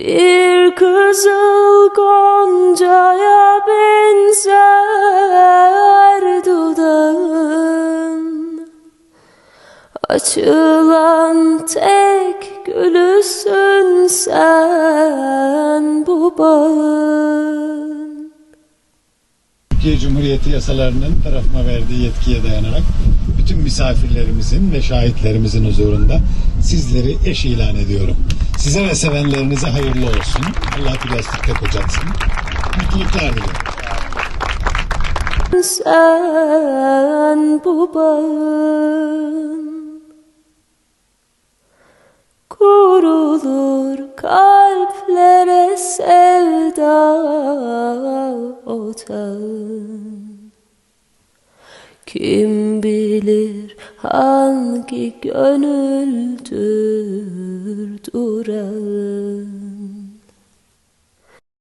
Bir kızıl goncaya benzer dudağın. Açılan tek gülüsün sen bu bağın. Türkiye Cumhuriyeti yasalarının tarafıma verdiği yetkiye dayanarak bütün misafirlerimizin ve şahitlerimizin huzurunda sizleri eş ilan ediyorum. Size ve sevenlerinize hayırlı olsun. Allah yastıkta kocatsın. Mutluluklar dilerim. sen bu bağın Kurulur kalplere sevda otağın Kim bilir hangi gönüldür durağın